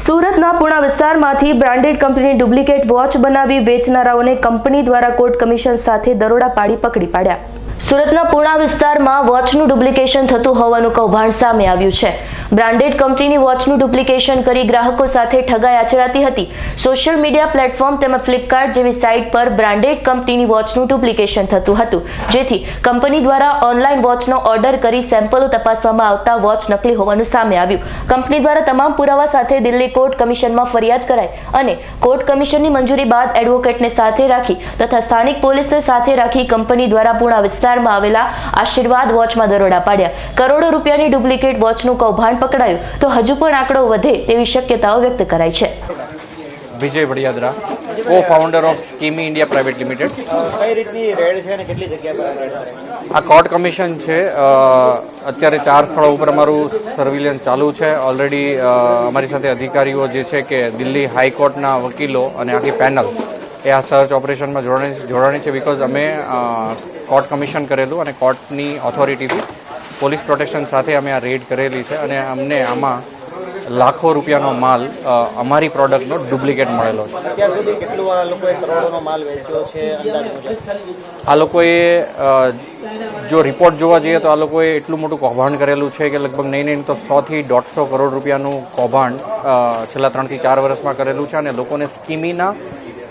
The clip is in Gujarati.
સુરતના પુણા વિસ્તારમાંથી બ્રાન્ડેડ કંપનીની ડુપ્લિકેટ વોચ બનાવી વેચનારાઓને કંપની દ્વારા કોર્ટ કમિશન સાથે દરોડા પાડી પકડી પાડ્યા. સુરતના પુણા વિસ્તારમાં વોચનું ડુપ્લિકેશન થતું હોવાનું કૌભાંડ સામે આવ્યું છે. બ્રાન્ડેડ કંપનીની વોચનું ડુપ્લિકેશન કરી ગ્રાહકો સાથે ઠગાઈ આચરાતી હતી. સોશિયલ મીડિયા પ્લેટફોર્મ તેમજ ફ્લિપકાર્ટ જેવી સાઇટ પર બ્રાન્ડેડ કંપનીની વોચનું ડુપ્લિકેશન થતું હતું. જેથી કંપની દ્વારા ઓનલાઈન વોચનો ઓર્ડર કરી સેમ્પલો તપાસવામાં આવતા વોચ નકલી હોવાનું સામે આવ્યું. કંપની દ્વારા તમામ પુરાવા સાથે દિલ્હી કોર્ટ કમિશનમાં ફરિયાદ કરાઈ અને કોર્ટ કમિશનની મંજૂરી બાદ એડવોકેટને સાથે રાખી તથા સ્થાનિક પોલીસને સાથે રાખી કંપની દ્વારા પુણા વિસ્તારમાં આવેલા આશીર્વાદ વોચમાં દરોડા પાડ્યા. કરોડો રૂપિયાની ડુપ્લિકેટ વોચનું કૌભાંડ પકડાયું તો હજુ પણ આંકડો વધે તેવી શક્યતાઓ વ્યક્ત કરાઈ છે. Vijay Vadiyadara co founder of Skimi India private limited કઈ રીતની રેડ છે અને કેટલી જગ્યા પર આ કોર્ટ કમિશન છે અત્યારે ચાર સ્થળો ઉપર અમારું સર્વિલન્સ ચાલુ છે. ઓલરેડી અમારી સાથે અધિકારીઓ જે છે કે દિલ્હી હાઈકોર્ટના વકીલો અને આખી પેનલ એ આ સર્ચ ઓપરેશનમાં જોડાણી જોડાણી છે બિકોઝ અમે કોર્ટ કમિશન કરેલું અને કોર્ટની ઓથોરિટીથી પોલીસ પ્રોટેક્શન સાથે અમે આ રેડ કરેલી છે અને અમને આમાં લાખો રૂપિયાનો માલ અમારી પ્રોડક્ટનો ડુપ્લિકેટ મળેલો છે. આ લોકોએ જો રિપોર્ટ જોવા જઈએ તો આ લોકોએ એટલું મોટું કૌભાંડ કરેલું છે કે લગભગ નહીં નહીં તો સોથી દોઢસો કરોડ રૂપિયાનું કૌભાંડ છેલ્લા ત્રણથી ચાર વર્ષમાં કરેલું છે અને લોકોને સ્કીમીના